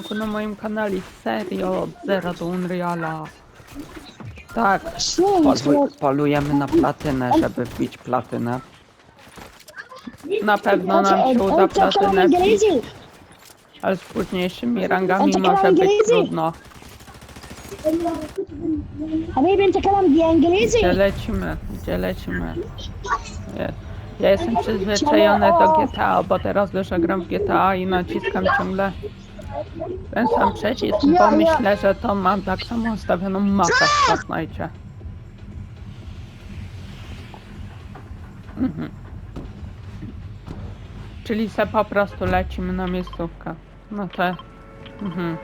odcinku na moim kanale serio od zera do Unreala. Tak, Słowo, polu słowo. polujemy na platynę, żeby wbić platynę. Na pewno nam się uda On czeka platynę na wbić, Inglezy. ale z późniejszymi rangami On czeka na może być Inglezy. trudno. حبيبي انت كلام دي Gdzie انجليزي lecimy? Gdzie lecimy? Nie. Ja jestem przyzwyczajony do GTA, bo teraz dużo gram w GTA i naciskam ciągle ten sam przycisk, bo myślę, że to mam tak samo ustawioną mapę w Fortnite. Mhm. Czyli se po prostu lecimy na miejscówkę. No te. Mhm.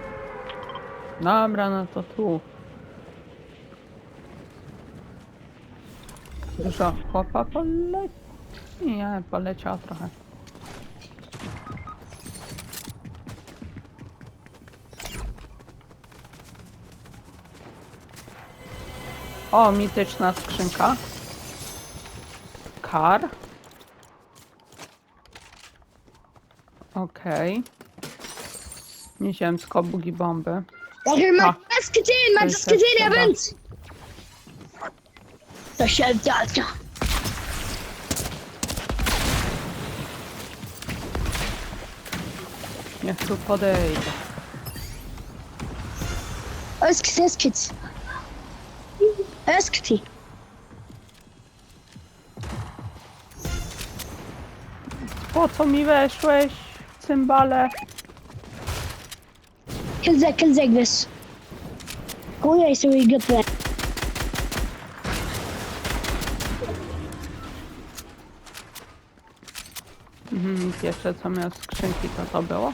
Dobra, no to tu. Dużo chłopa poleci. Nie, poleciał trochę. O, mityczna skrzynka. Kar. Okej. Okay. Nieziemsko, bugi bomby. Może To się zdarza. Niech tu podejdę. O, skrzydła. Eskti. Po co mi weszłeś, cymbale? Kılacak kılacak biz. Koyay suyu götür. Mhm, Pierwsze co miał skrzynki to to było?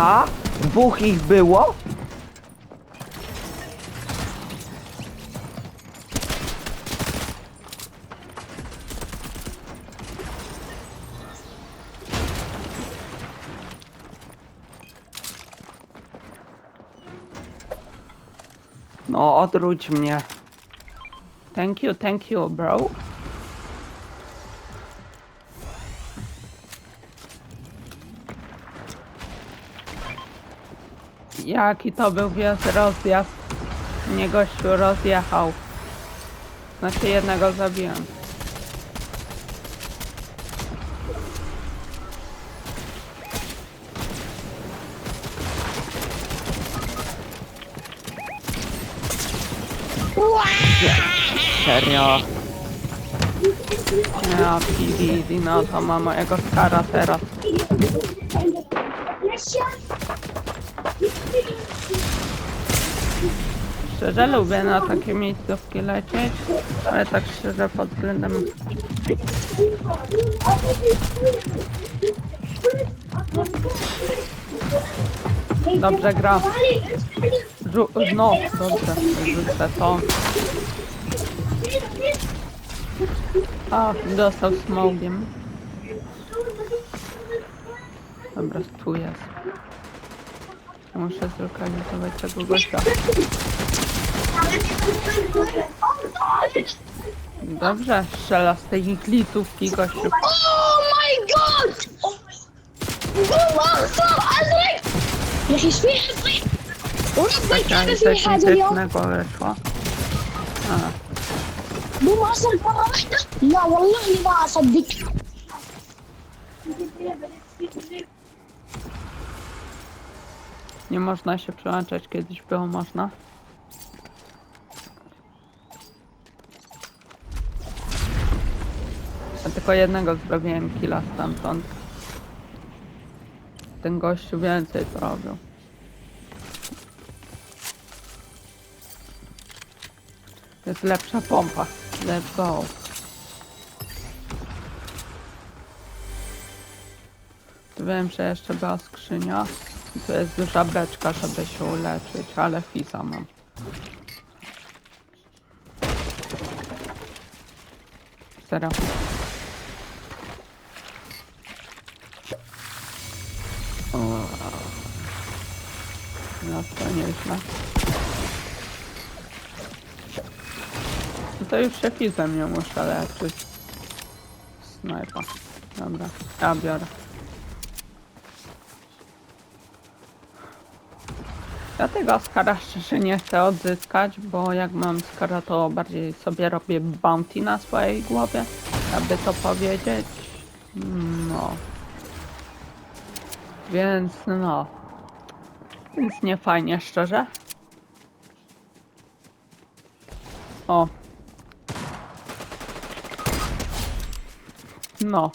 Aha, dwóch ich było? No, odwróć mnie. Thank you, thank you, bro. Jaki to był wielki rozjazd? Mnie gościu rozjechał. Znaczy jednego zabiłem. Serio? Ja pidi, no to ma mojego skara teraz. Szczerze lubię na takie miejscówki lecieć, ale tak szczerze pod względem... Dobrze gra. Żu no, dobrze, rzucę to. A, dostał smogiem. Dobra, tu jest. Muszę zlokalizować tego gościa. Dobrze, strzela z tej glitówki gościu. اوه ماي جاد والله اخطر ازرق يا اخي ايش في ورب الكعبه في Coś حاجه اليوم mitycznego wyszło. A, مو ما حصل مره واحده لا والله ما اصدق nie można się przełączać, kiedyś było można. Ja tylko jednego zrobiłem killa stamtąd. Ten gościu więcej to robił. Jest lepsza pompa. Let's go. Tu wiem, że jeszcze była skrzynia. Tu jest duża beczka, żeby się uleczyć, ale fisa mam. Serio. No to nieźle. No to już się fizem nie muszę leczyć. Snajpa. Dobra, ja biorę. Ja tego skara szczerze nie chcę odzyskać, bo jak mam skara to bardziej sobie robię bounty na swojej głowie, aby to powiedzieć. No. Więc no. Więc nie fajnie szczerze. O. No.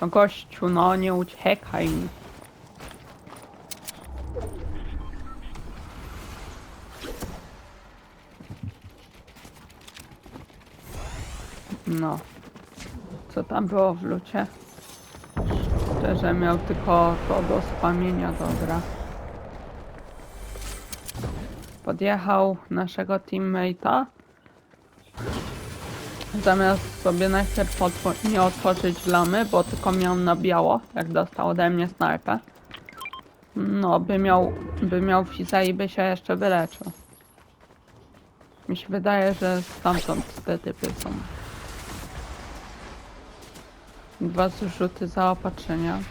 No gościu, no nie uciekaj mi. No. Co tam było w lucie? Szczerze miał tylko to do spamienia, dobra. Podjechał naszego teammate'a. Zamiast sobie najpierw nie otworzyć lamy, bo tylko miał na biało, jak dostał ode mnie snajpę. No, by miał, by miał fiza i by się jeszcze wyleczył. Mi się wydaje, że stamtąd te typy są. Dwa zrzuty zaopatrzenia.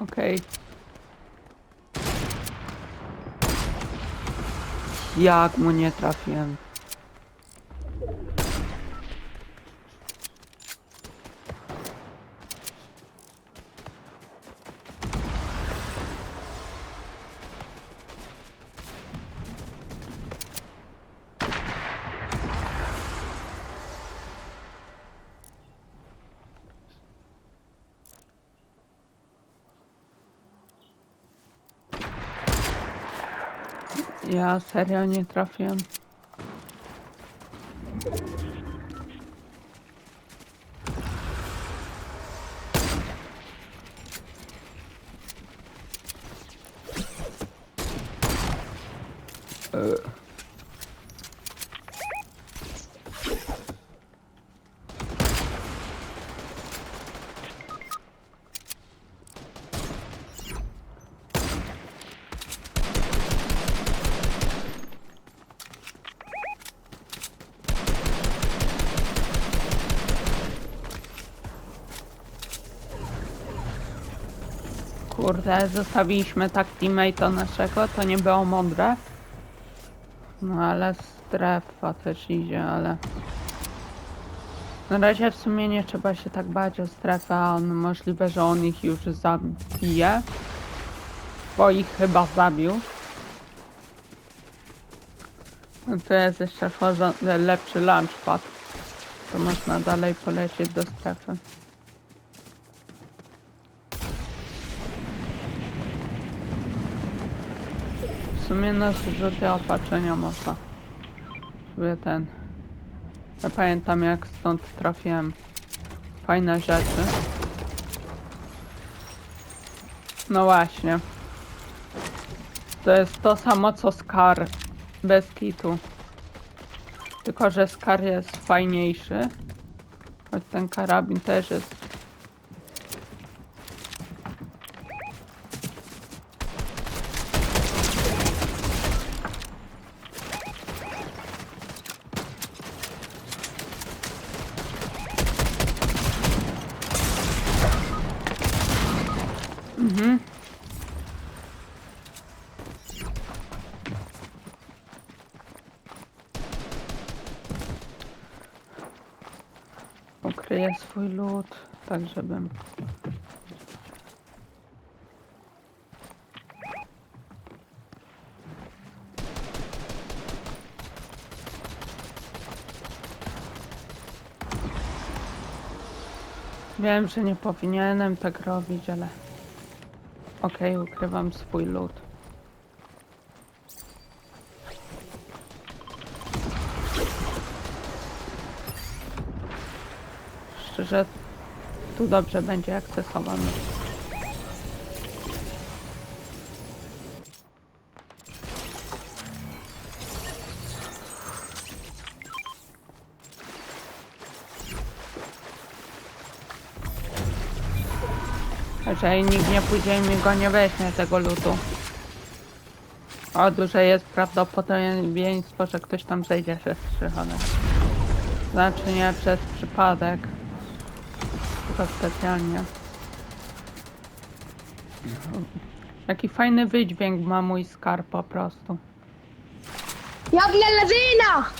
Okej. Jak mu nie trafiłem? Ja serio nie trafiłem. Kurde, zostawiliśmy tak teammate'a naszego, to nie było mądre. No ale strefa też idzie, ale... Na razie w sumie nie trzeba się tak bać o strefę, a on możliwe, że on ich już zabije. Bo ich chyba zabił. No to jest jeszcze lepszy launchpad. To można dalej polecieć do strefy. Sumie na zrzuty opatrzenia można. Sobie ten. Ja pamiętam jak stąd trafiłem. Fajne rzeczy. No właśnie. To jest to samo co Scar. Bez kitu. Tylko, że Scar jest fajniejszy. Choć ten karabin też jest. Mhm. Ukryję swój lód, tak żebym... Wiem, że nie powinienem tak robić, ale... Okej, ukrywam swój lód. Szczerze, tu dobrze będzie akcesowany. Jeżeli nikt nie pójdzie i mi go nie weźmie tego lutu. O, duże jest prawdopodobieństwo, że ktoś tam zejdzie przez przychodem. Znaczy nie przez przypadek. Tylko specjalnie. Jaki fajny wydźwięk ma mój skarb po prostu. Jak lewina!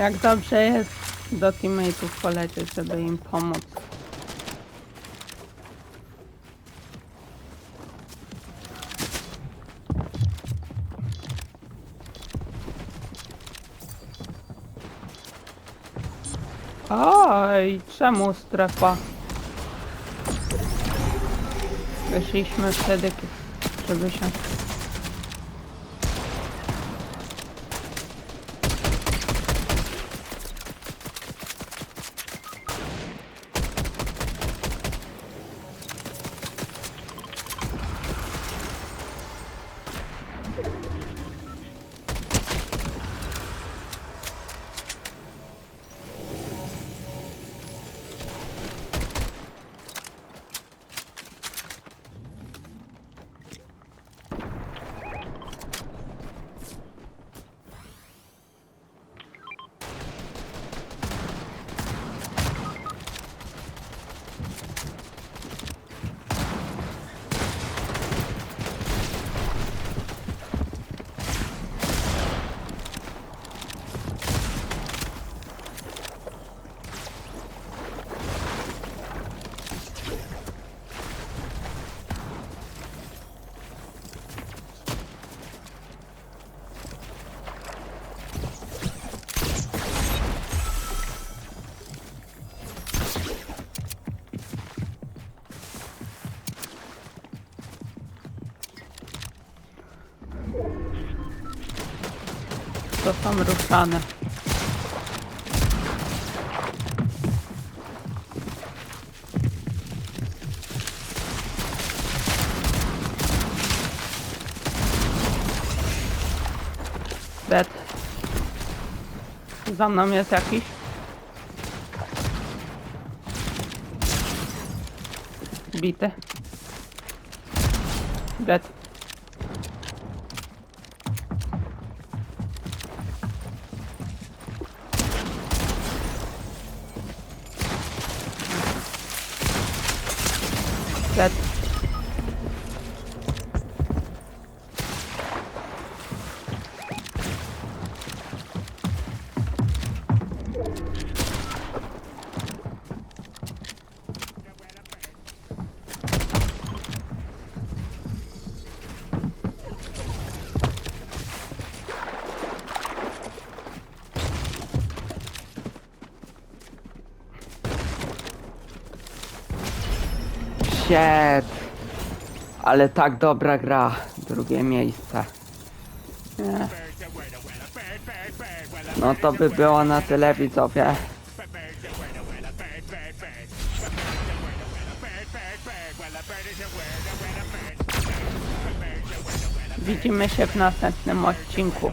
Jak dobrze jest do teammateów polecieć, żeby im pomóc. Oj, czemu strefa? Wyszliśmy wtedy, żeby się... To są ruszane. Dead. Za mną jest jakiś. Bity. Dead. that shit. Ale tak dobra gra. Drugie miejsce. Nie. No to by było na tyle widzowie. Widzimy się w następnym odcinku.